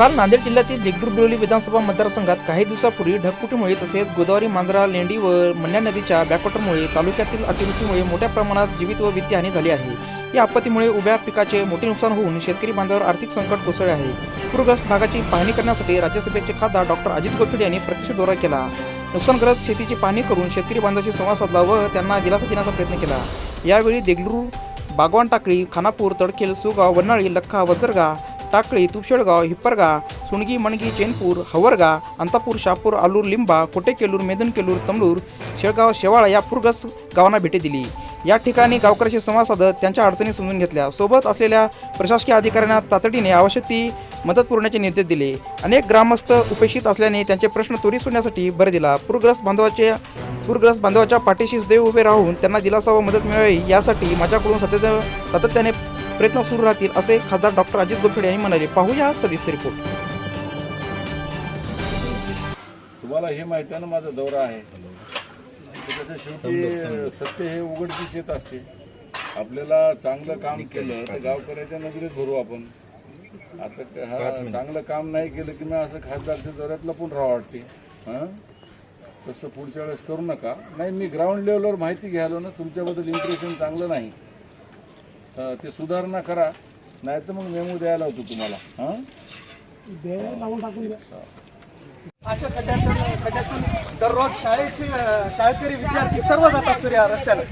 काल नांदेड जिल्ह्यातील देगलूर बिरोली विधानसभा मतदारसंघात काही दिवसापूर्वी ढगफुटीमुळे तसेच गोदावरी मांजरा लेंडी व मन्या नदीच्या बॅकवॉटरमुळे तालुक्यातील अतिवृष्टीमुळे मोठ्या प्रमाणात जीवित व वित्तहानी झाली आहे. या आपत्तीमुळे उभ्या पिकाचे मोठे नुकसान होऊन शेतकरी बांधवावर आर्थिक संकट कोसळले आहे. पूरग्रस्त भागाची पाहणी करण्यासाठी राज्यसभेचे खासदार डॉक्टर अजित गोखले यांनी प्रत्यक्ष दौरा केला. नुकसानग्रस्त शेतीची पाहणी करून शेतकरी बांधवाशी संवाद साधला व त्यांना दिलासा देण्याचा प्रयत्न केला. यावेळी देगलूर बागवान टाकळी खानापूर तडकेल सुगाव वन्नाळी लख्खा वजरगा टाकळी तुपशेळगाव हिप्परगा सुणगी मणगी चेनपूर हवरगा अंतापूर शापूर आलूर लिंबा कोटेकेलूर मेदनकेलूर तमलूर शेळगाव शेवाळा या पूरग्रस्त गावांना भेटी दिली. या ठिकाणी गावकऱ्याशी संवाद साधत त्यांच्या अडचणी समजून घेतल्या. सोबत असलेल्या प्रशासकीय अधिकाऱ्यांना तातडीने आवश्यक ती मदत पुरवण्याचे निर्देश दिले. अनेक ग्रामस्थ उपेक्षित असल्याने त्यांचे प्रश्न त्वरित सोडण्यासाठी भर दिला. पूरग्रस्त बांधवाचे पूरग्रस्त बांधवाच्या पाठीशी सदैव उभे राहून त्यांना दिलासा व मदत मिळावी यासाठी माझ्याकडून सतत सातत्याने प्रयत्न सुरू राहतील असे खासदार डॉक्टर अजित गोपछडे यांनी म्हणाले. पाहूया सविस्तर रिपोर्ट. तुम्हाला हे माहिती आहे ना माझा दौरा आहे. कसं शेवटी सत्य हे उघडकीस येत असते. आपल्याला चांगलं काम केलं तर गावकऱ्याच्या नजरेत भरू आपण. आता क- हा चांगलं काम नाही केलं की मग असं खासदारच्या दौऱ्यात लपून राहावं वाटते. हां? तसं पुढच्या वेळेस करू नका. नाही मी ग्राउंड लेवलवर माहिती घ्यायलो ना तुमच्याबद्दल इम्प्रेशन चांगलं नाही. ते सुधारणा करा नाही तर मग मेमो द्यायला होतो तुम्हाला. हां? अशा खड्ड्यातून खड्ड्यातून दररोज शाळेचे शाळकरी विद्यार्थी सर्व जातात सर या रस्त्यानं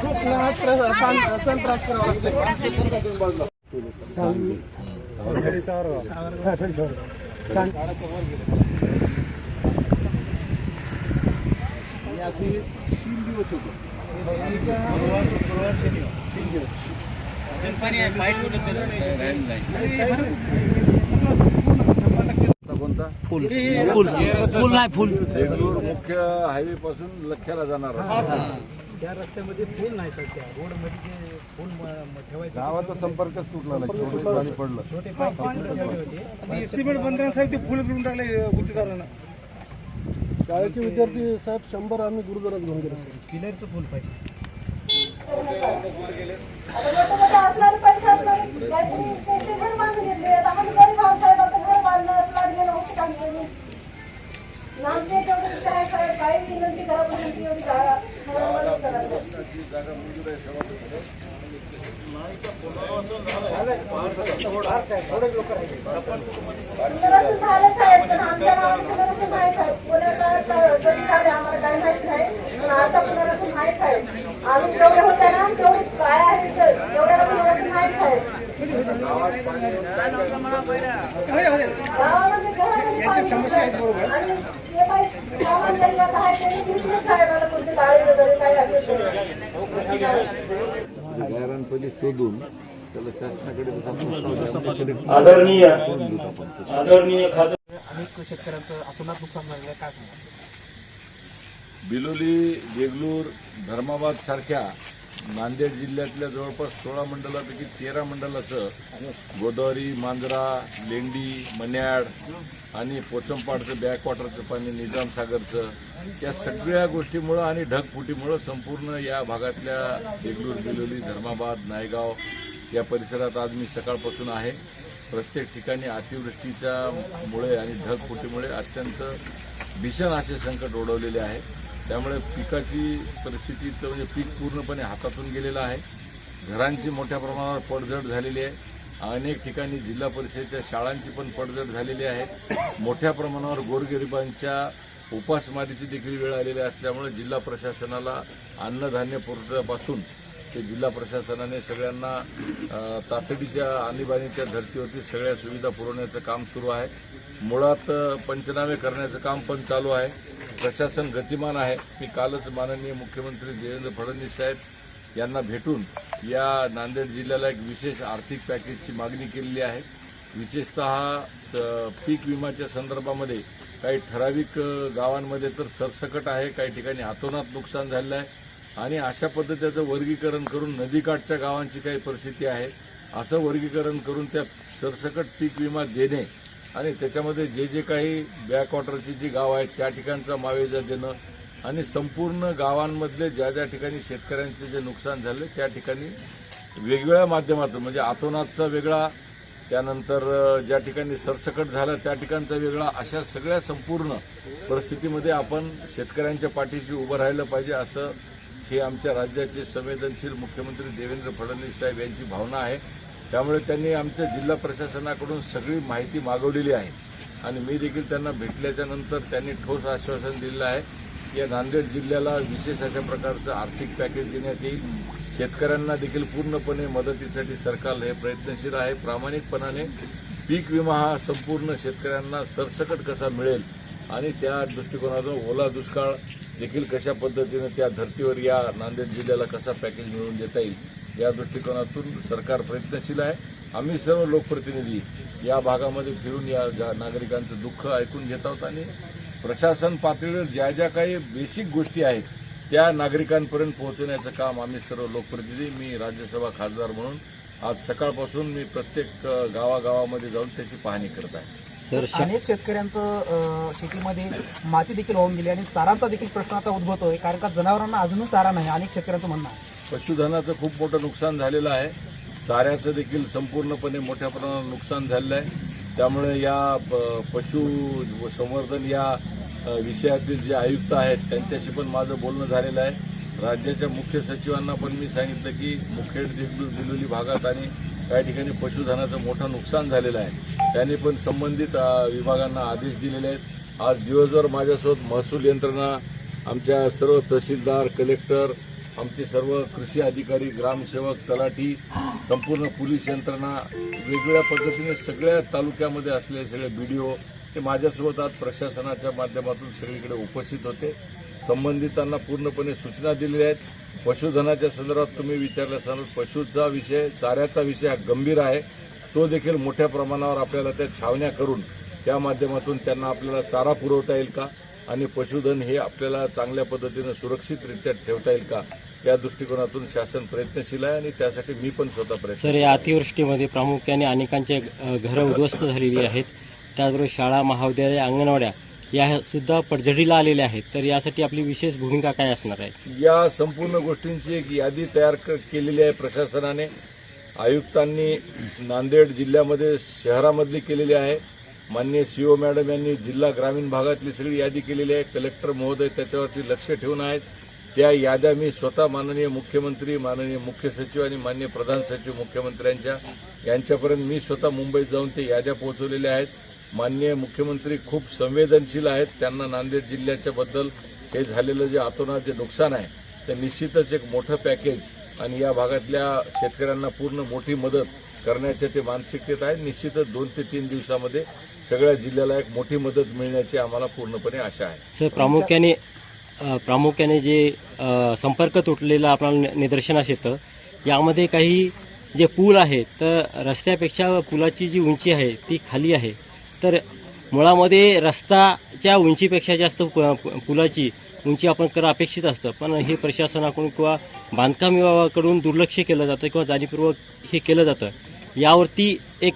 खूप सण त्रास करावा लागतो कोणता? फुल. फुल. फुल नाही फुल. बेंगळूर मुख्य हायवे पासून लख्याला जाणार त्या रस्त्यामध्ये फुल नाही सध्या. रोडमध्ये फुल ठेवायचे गावाचा संपर्कच तुटला नाही. छोटे पाणी पडलं. छोटे एस्टिमेट बंधनासाठी ते फुल करून टाकले गुत्तेदारांना. शाळेचे विद्यार्थी साहेब शंभर आम्ही गुरुद्वारात घेऊन गेलो. पिलरचं फुल पाहिजे. असणार पैसे असणार आम्ही जेवढे होते ना तेवढे काय आहे नाही समस्या आहेत बरोबर. आणि ते बाई गावामध्ये आता आहे त्यांनी विचारलं साहेबाला कोणते गाडी वगैरे काही बिलोली देगलूर धर्माबाद सारख्या नांदेड जिल्ह्यातल्या जवळपास सोळा मंडलापैकी तेरा मंडलाचं गोदावरी मांजरा लेंडी मन्याड आणि पोचमपाडचं बॅकवॉटरचं पाणी निजामसागरचं या सगळ्या गोष्टीमुळं आणि ढगफुटीमुळं संपूर्ण या भागातल्या देगलूर बिलोली धर्माबाद नायगाव या परिसरात आज मी सकाळपासून आहे. प्रत्येक ठिकाणी अतिवृष्टीच्या मुळे आणि ढगफुटीमुळे अत्यंत भीषण असे संकट ओढवलेले आहे. त्यामुळे पिकाची परिस्थिती तर म्हणजे पीक पूर्णपणे हातातून गेलेलं आहे. घरांची मोठ्या प्रमाणावर पडझड झालेली आहे. अनेक ठिकाणी जिल्हा परिषदेच्या शाळांची पण पडझड झालेली आहे. मोठ्या प्रमाणावर गोरगरिबांच्या उपासमारीची देखील वेळ आलेली असल्यामुळे जिल्हा प्रशासनाला अन्नधान्य पुरवठ्यापासून ते जिल्हा प्रशासनाने सगळ्यांना तातडीच्या आणीबाणीच्या धर्तीवरती सगळ्या सुविधा पुरवण्याचं काम सुरू आहे. मुळात पंचनामे करण्याचं काम पण चालू आहे. प्रशासन गतिमान आहे. मी कालच माननीय मुख्यमंत्री देवेंद्र फडणवीस साहेब यांना भेटून या नांदेड जिल्ह्याला एक विशेष आर्थिक पॅकेजची मागणी केलेली आहे. विशेषतः पीक विम्याच्या संदर्भामध्ये काही ठराविक गावांमध्ये तर सरसकट आहे. काही ठिकाणी हातोनात नुकसान झालेलं आहे. आणि अशा पद्धतीचं वर्गीकरण करून नदीकाठच्या गावांची काही परिस्थिती आहे. असं वर्गीकरण करून त्या सरसकट पीक विमा देणे आणि त्याच्यामध्ये जे जे काही बॅकवॉटरची जी गाव आहेत त्या ठिकाणचा मावेजा देणं आणि संपूर्ण गावांमधले ज्या ज्या ठिकाणी शेतकऱ्यांचे जे नुकसान झाले त्या ठिकाणी वेगवेगळ्या माध्यमातून म्हणजे आतोनाथचा वेगळा त्यानंतर ज्या ठिकाणी सरसकट झालं त्या ठिकाणचा वेगळा अशा सगळ्या संपूर्ण परिस्थितीमध्ये आपण शेतकऱ्यांच्या पाठीशी उभं राहिलं पाहिजे असं हे आमच्या राज्याचे संवेदनशील मुख्यमंत्री देवेंद्र फडणवीस साहेब यांची भावना आहे. त्यामुळे त्यांनी आमच्या जिल्हा प्रशासनाकडून सगळी माहिती मागवलेली आहे. आणि मी देखील त्यांना भेटल्याच्या नंतर त्यांनी ठोस आश्वासन दिलेलं आहे की या नांदेड जिल्ह्याला विशेष अशा प्रकारचं आर्थिक पॅकेज देण्यात येईल. शेतकऱ्यांना देखील पूर्णपणे मदतीसाठी सरकार हे प्रयत्नशील आहे. प्रामाणिकपणाने पीक विमा हा संपूर्ण शेतकऱ्यांना सरसकट कसा मिळेल आणि त्या दृष्टिकोनातून ओला दुष्काळ देखील कशा पद्धतीनं त्या धर्तीवर या नांदेड जिल्ह्याला कसा पॅकेज मिळवून देता येईल या दृष्टिकोनातून सरकार प्रयत्नशील आहे. आम्ही सर्व लोकप्रतिनिधी या भागामध्ये फिरून या जा- नागरिकांचं दुःख ऐकून घेत आहोत आणि प्रशासन पातळीवर ज्या ज्या काही बेसिक गोष्टी आहेत त्या नागरिकांपर्यंत पोहोचवण्याचं काम आम्ही सर्व लोकप्रतिनिधी मी राज्यसभा खासदार म्हणून आज सकाळपासून मी प्रत्येक गावागावामध्ये जाऊन त्याची पाहणी करत आहे. अनेक शेतकऱ्यांचं शेतीमध्ये माती देखील वाहून गेली आणि चारांचा देखील प्रश्न आता उद्भवतोय कारण का जनावरांना अजूनही चारा नाही अनेक शेतकऱ्यांचं म्हणणं आहे. पशुधनाचं खूप मोठं नुकसान झालेलं आहे. चाऱ्याचं देखील संपूर्णपणे मोठ्या प्रमाणात नुकसान झालेलं आहे. त्यामुळे या प- पशु संवर्धन या विषयातील जे आयुक्त आहेत त्यांच्याशी पण माझं बोलणं झालेलं आहे. राज्याच्या मुख्य सचिवांना पण मी सांगितलं की मुखेड बिलोली भागात आणि काही ठिकाणी पशुधनाचं मोठं नुकसान झालेलं आहे. त्यांनी पण संबंधित विभागांना आदेश दिलेले आहेत. आज दिवसभर माझ्यासोबत महसूल यंत्रणा आमच्या सर्व तहसीलदार कलेक्टर आमचे सर्व कृषी अधिकारी ग्रामसेवक तलाठी संपूर्ण पोलीस यंत्रणा वेगवेगळ्या पद्धतीने सगळ्या तालुक्यामध्ये असलेले सगळे बी डी ओ ते माझ्यासोबत आज प्रशासनाच्या माध्यमातून सगळीकडे उपस्थित होते. संबंधितांना पूर्णपणे सूचना दिलेल्या आहेत. पशुधनाच्या संदर्भात तुम्ही विचारलं असाल पशुचा विषय चाऱ्याचा विषय हा गंभीर आहे. तो देखील मोठ्या प्रमाणावर आपल्याला त्या छावण्या करून त्या माध्यमातून त्यांना आपल्याला चारा पुरवता येईल का? आणि पशुधन हे आपल्याला चांगल्या पद्धतीनं सुरक्षितरित्या ठेवता येईल का? या दृष्टिकोनातून शासन प्रयत्नशील आहे आणि त्यासाठी मी पण स्वतः प्रयत्न सर या अतिवृष्टीमध्ये प्रामुख्याने अनेकांचे घरं उद्ध्वस्त झालेली आहेत. त्याचबरोबर शाळा महाविद्यालय अंगणवाड्या या सुद्धा पडझडीला आलेल्या आहेत. तर यासाठी आपली विशेष भूमिका काय असणार आहे? या संपूर्ण गोष्टींची एक यादी तयार क- केलेली आहे प्रशासनाने. आयुक्तांनी नांदेड जिल्ह्यामध्ये शहरामधली केलेली आहे. मान्य सीओ मॅडम यांनी जिल्हा ग्रामीण भागातली सगळी यादी केलेली आहे. कलेक्टर महोदय त्याच्यावरती लक्ष ठेवून आहेत. त्या याद्या मी स्वतः माननीय मुख्यमंत्री माननीय मुख्य सचिव आणि मान्य प्रधान सचिव मुख्यमंत्र्यांच्या यांच्यापर्यंत मी स्वतः मुंबईत जाऊन ते याद्या पोहोचवलेल्या आहेत. माननीय मुख्यमंत्री खूप संवेदनशील आहेत. त्यांना नांदेड जिल्ह्याच्याबद्दल हे झालेलं जे आतोनात जे नुकसान आहे ते निश्चितच एक मोठं पॅकेज आणि या भागातल्या शेतकऱ्यांना पूर्ण मोठी मदत करण्याचे ते मानसिकतेत आहे. निश्चितच दोन ते तीन दिवसामध्ये सगळ्या जिल्ह्याला एक मोठी मदत मिळण्याची आम्हाला पूर्णपणे आशा आहे. सर प्रामुख्याने प्रामुख्याने जे संपर्क तुटलेला आपल्याला नि- निदर्शनास येतं यामध्ये काही जे पूल आहे तर रस्त्यापेक्षा पुलाची जी उंची आहे ती खाली आहे. तर मुळामध्ये रस्ताच्या उंचीपेक्षा जास्त पु- पुलाची उंची आपण करणं अपेक्षित असतं. पण हे प्रशासनाकडून किंवा बांधकाम विभागाकडून दुर्लक्ष केलं जातं किंवा जाणीवपूर्वक हे केलं जातं. यावरती एक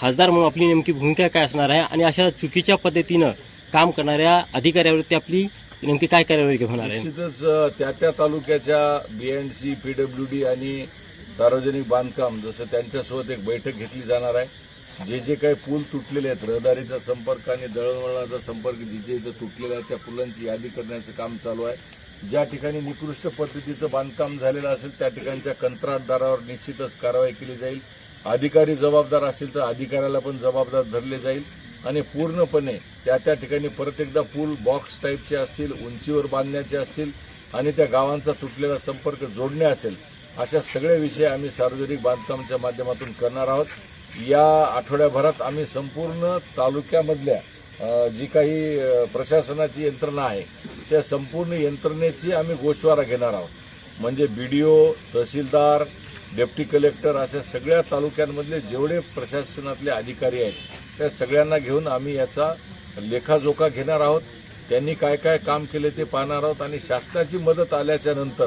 खासदार म्हणून आपली नेमकी भूमिका काय असणार आहे आणि अशा चुकीच्या पद्धतीनं काम करणाऱ्या अधिकाऱ्यावरती आपली नेमकी काय कार्यवाही होणार आहे? निश्चितच त्या त्या तालुक्याच्या B M C P W PWD आणि सार्वजनिक बांधकाम जसं त्यांच्यासोबत एक बैठक घेतली जाणार आहे. जे जे काही पूल तुटलेले आहेत रहदारीचा संपर्क आणि दळणवळणाचा संपर्क जिथे इथं तुटलेला आहे त्या पुलांची यादी करण्याचं काम चालू आहे. ज्या ठिकाणी निकृष्ट पद्धतीचं बांधकाम झालेलं असेल त्या ठिकाणच्या कंत्राटदारावर निश्चितच कारवाई केली जाईल. अधिकारी जबाबदार असेल तर अधिकाऱ्याला पण जबाबदार धरले जाईल. आणि पूर्णपणे त्या त्या ठिकाणी परत एकदा पूल बॉक्स टाईपचे असतील उंचीवर बांधण्याचे असतील आणि त्या गावांचा तुटलेला संपर्क जोडणे असेल अशा सगळे विषय आम्ही सार्वजनिक बांधकामाच्या माध्यमातून करणार आहोत. या आठवड्याभरात आम्ही संपूर्ण तालुक्यामधल्या जी काही प्रशासनाची यंत्रणा आहे त्या संपूर्ण यंत्रणेची आम्ही गोषवारा घेणार आहोत. म्हणजे बीडीओ तहसीलदार डेप्टी कलेक्टर अशा सगळ्या तालुक्यांमधले जेवढे प्रशासनातले अधिकारी आहेत त्या सगळ्यांना घेऊन आम्ही याचा लेखाजोखा घेणार आहोत. त्यांनी काय काय काम केले ते पाहणार आहोत आणि शासनाची मदत आल्याच्यानंतर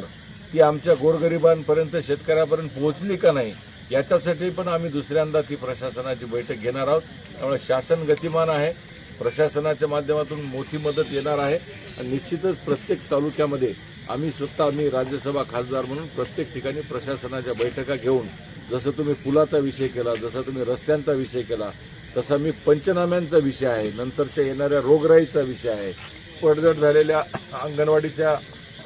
ती आमच्या गोरगरिबांपर्यंत शेतकऱ्यापर्यंत पोहोचली का नाही याच्यासाठी पण आम्ही दुसऱ्यांदा ती प्रशासनाची बैठक घेणार आहोत. त्यामुळे शासन गतिमान आहे. प्रशासनाच्या माध्यमातून मोठी मदत येणार आहे. आणि निश्चितच प्रत्येक तालुक्यामध्ये आम्ही स्वतः आम्ही राज्यसभा खासदार म्हणून प्रत्येक ठिकाणी प्रशासनाच्या बैठका घेऊन जसं तुम्ही पुलाचा विषय केला जसा तुम्ही रस्त्यांचा विषय केला तसा मी पंचनाम्यांचा विषय आहे. नंतरच्या येणाऱ्या रोगराईचा विषय आहे. पडझड झालेल्या अंगणवाडीच्या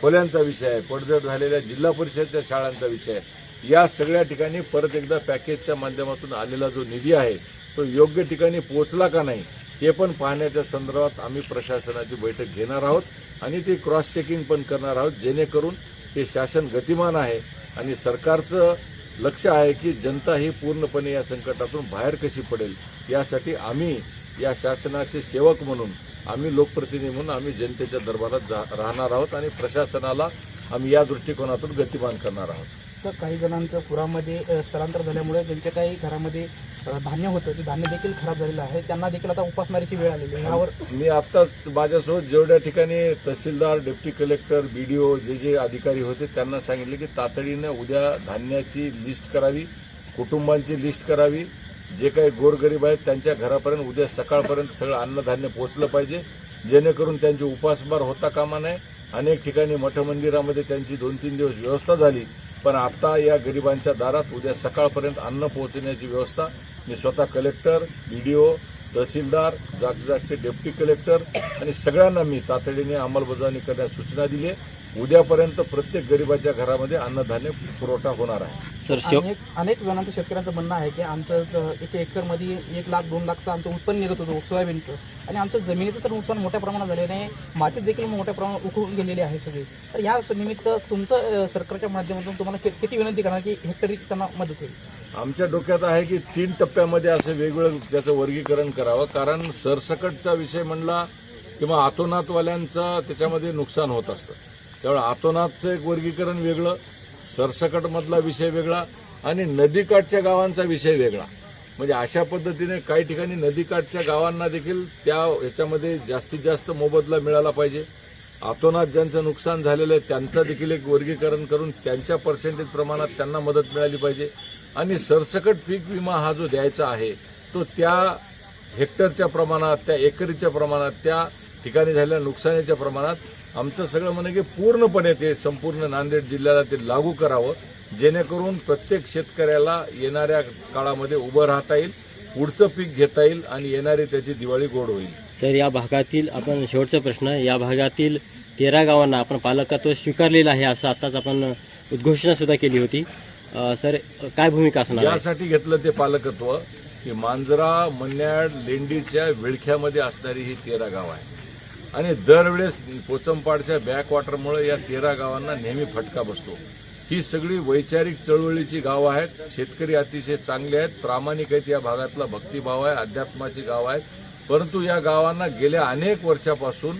खोल्यांचा विषय आहे. पडझड झालेल्या जिल्हा परिषदच्या शाळांचा विषय आहे. या सगळ्या ठिकाणी परत एकदा पॅकेजच्या माध्यमातून आलेला जो निधी आहे तो योग्य ठिकाणी पोहोचला का नाही हे पण पाहण्याच्या संदर्भात आम्ही प्रशासनाची बैठक घेणार आहोत आणि ते क्रॉस चेकिंग पण करणार आहोत जेणेकरून हे शासन गतिमान आहे आणि सरकारचं लक्ष आहे की जनता ही पूर्णपणे या संकटातून बाहेर कशी पडेल यासाठी आम्ही या शासनाचे सेवक म्हणून आम्ही लोकप्रतिनिधी म्हणून आम्ही जनतेच्या दरबारात जा राहणार आहोत आणि प्रशासनाला आम्ही या दृष्टिकोनातून गतिमान करणार आहोत. तर काही जणांचं पुरामध्ये स्थलांतर झाल्यामुळे ज्यांच्या काही घरामध्ये धान्य होतं ते धान्य देखील खराब झालेलं आहे. त्यांना देखील आता उपासमारीची वेळ आलेली आहे. यावर मी आत्ताच माझ्यासोबत जेवढ्या ठिकाणी तहसीलदार डेप्टी कलेक्टर बीडीओ जे जे अधिकारी होते त्यांना सांगितले की तातडीनं उद्या धान्याची लिस्ट करावी कुटुंबांची लिस्ट करावी. जे काही गोरगरीब आहेत त्यांच्या घरापर्यंत उद्या सकाळपर्यंत सगळं अन्नधान्य पोहोचलं पाहिजे. जेणेकरून त्यांची उपासमार होता कामा नये. अनेक ठिकाणी मठमंदिरामध्ये त्यांची दोन तीन दिवस व्यवस्था झाली. पण आता या गरिबांच्या दारात उद्या सकाळपर्यंत अन्न पोहोचण्याची व्यवस्था. मी स्वतः कलेक्टर बीडीओ तहसीलदार जागजागचे डेप्टी कलेक्टर आणि सगळ्यांना मी तातडीने अंमलबजावणी करण्यास सूचना दिली आहे. उद्यापर्यंत प्रत्येक गरिबाच्या घरामध्ये अन्नधान्य पुरवठा होणार आहे. सर शेव अनेक अनेक जणांचं शेतकऱ्यांचं म्हणणं आहे की आमचं अ, एक एकरमध्ये एक लाख दोन लाखचं आमचं उत्पन्न निघत होतं सोयाबीनचं. आणि आमचं जमिनीचं तर नुकसान मोठ्या प्रमाणात झाल्याने मातीत देखील मोठ्या प्रमाणात उकळून गेलेली आहे सगळी. तर या निमित्त तुमचं अ, सरकारच्या माध्यमातून तुम्हाला कि- किती विनंती करणार की हेक्टरी त्यांना मदत होईल? आमच्या डोक्यात आहे की तीन टप्प्यामध्ये असं वेगवेगळं त्याचं वर्गीकरण करावं कारण सरसकटचा विषय म्हणला किंवा आतोनातवाल्यांचं त्याच्यामध्ये नुकसान होत असतं. त्यामुळे आतोनातचं एक वर्गीकरण वेगळं सरसकटमधला विषय वेगळा आणि नदीकाठच्या गावांचा विषय वेगळा. म्हणजे अशा पद्धतीने काही ठिकाणी नदीकाठच्या गावांना देखील त्या ह्याच्यामध्ये जास्तीत जास्त मोबदला मिळाला पाहिजे. आतोनात ज्यांचं नुकसान झालेलं आहे त्यांचं देखील एक वर्गीकरण करून त्यांच्या पर्सेंटेज प्रमाणात त्यांना मदत मिळाली पाहिजे. आणि सरसकट पीक विमा हा जो द्यायचा आहे तो त्या हेक्टरच्या प्रमाणात त्या एकरीच्या प्रमाणात त्या ठिकाणी झालेल्या नुकसानीच्या प्रमाणात आमचं सगळं म्हणणं की पूर्णपणे ते संपूर्ण नांदेड जिल्ह्याला ते लागू करावं जेणेकरून प्रत्येक शेतकऱ्याला येणाऱ्या काळामध्ये उभं राहता येईल पुढचं पीक घेता येईल आणि येणारी त्याची दिवाळी गोड होईल. सर या भागातील आपण शेवटचा प्रश्न या भागातील तेरा गावांना आपण पालकत्व स्वीकारलेलं आहे असं आताच आपण उद्घोषणा सुद्धा केली होती. सर काय भूमिका असणार यासाठी घेतलं ते पालकत्व की मांजरा मन्याड लेंडीच्या विळख्यामध्ये असणारी ही तेरा गाव आहे आणि दरवेळेस पोचमपाडच्या बॅकवॉटरमुळे या तेरा गावांना नेहमी फटका बसतो. ही सगळी वैचारिक चळवळीची गावं आहेत. शेतकरी अतिशय चांगले आहेत. प्रामाणिक आहेत. या भागातला भक्तिभाव आहे. अध्यात्माची गाव आहेत. परंतु या गावांना गेल्या अनेक वर्षापासून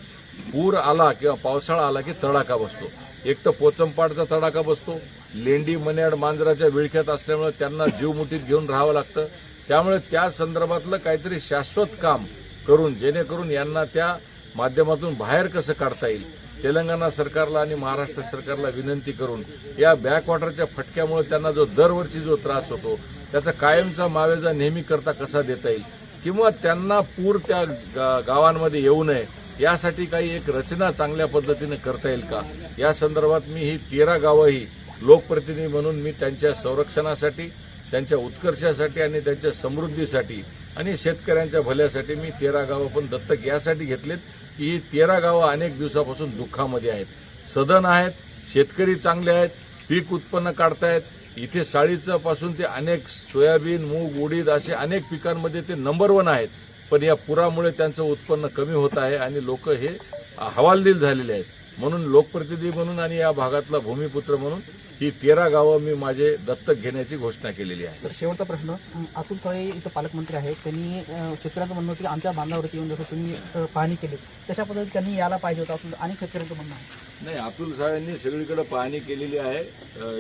पूर आला किंवा पावसाळा आला की तडाखा बसतो. एक तर पोचमपाडचा तडाखा बसतो. लेंडी मन्याड मांजराच्या विळख्यात असल्यामुळे त्यांना जीव मुठीत घेऊन राहावं लागतं. त्यामुळे त्या संदर्भातलं काहीतरी शाश्वत काम करून जेणेकरून यांना त्या माध्यमातून बाहेर कसं काढता येईल? तेलंगणा सरकारला आणि महाराष्ट्र सरकारला विनंती करून या बॅकवॉटरच्या फटक्यामुळे त्यांना जो दरवर्षी जो त्रास होतो त्याचा कायमचा मावेजा नेहमी करता कसा देता येईल? किंवा त्यांना पूर त्या गा- गावांमध्ये येऊ नये यासाठी काही एक रचना चांगल्या पद्धतीने करता येईल का? या संदर्भात मी ही तेरा गावंही लोकप्रतिनिधी म्हणून मी त्यांच्या संरक्षणासाठी त्यांच्या उत्कर्षासाठी आणि त्यांच्या समृद्धीसाठी आणि शेतकऱ्यांच्या भल्यासाठी मी तेरा गावं पण दत्तक यासाठी घेतलेत. की ही तेरा गावं अनेक दिवसापासून दुःखामध्ये आहेत. सदन आहेत शेतकरी चांगले आहेत पीक उत्पन्न काढतायत. इथे साळीचं पासून ते अनेक सोयाबीन मूग उडीद असे अनेक पिकांमध्ये ते नंबर वन आहेत. पण या पुरामुळे त्यांचं उत्पन्न कमी होत आहे आणि लोक हे हवालदिल झालेले आहेत. म्हणून लोकप्रतिनिधी म्हणून आणि या भागातला भूमिपुत्र म्हणून ही तेरा गावं मी माझे दत्तक घेण्याची घोषणा केलेली आहे. तर शेवटचा प्रश्न अतुल सावे इथं पालकमंत्री आहेत. त्यांनी शेतकऱ्यांचं म्हणणं होतं की आमच्या बांधावरती येऊन जसं तुम्ही पाहणी केली तशा पद्धतीने त्यांनी यायला पाहिजे होतं. असं अनेक शेतकऱ्यांचं म्हणणं आहे. नाही अतुल साहेबांनी सगळीकडे पाहणी केलेली आहे.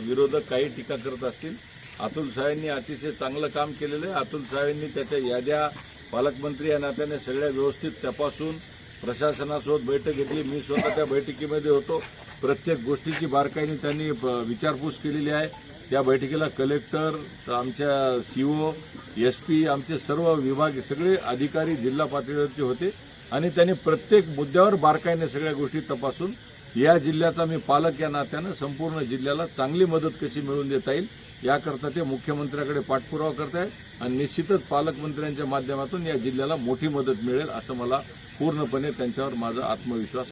विरोधक काही टीका करत असतील. अतुल साहेबांनी अतिशय चांगलं काम केलेलं आहे. अतुल साहेबांनी त्याच्या याद्या पालकमंत्री या नात्याने सगळ्या व्यवस्थित तपासून प्रशासनासोबत बैठक घेतली. मी स्वतः त्या बैठकीमध्ये होतो. प्रत्येक गोष्टीची बारकाईने त्यांनी विचारपूस केलेली आहे. त्या बैठकीला कलेक्टर आमच्या सीओ एस पी आमचे सर्व विभाग सगळे अधिकारी जिल्हा पातळीवरचे होते. आणि त्यांनी प्रत्येक मुद्द्यावर बारकाईने सगळ्या गोष्टी तपासून या जिल्ह्याचा मी पालक या नात्यानं संपूर्ण जिल्ह्याला चांगली मदत कशी मिळवून देता येईल याकरता ते मुख्यमंत्र्याकडे पाठपुरावा करत आहेत आणि निश्चितच पालकमंत्र्यांच्या माध्यमातून या जिल्ह्याला मोठी मदत मिळेल असं मला पूर्णपणे त्यांच्यावर माझा आत्मविश्वास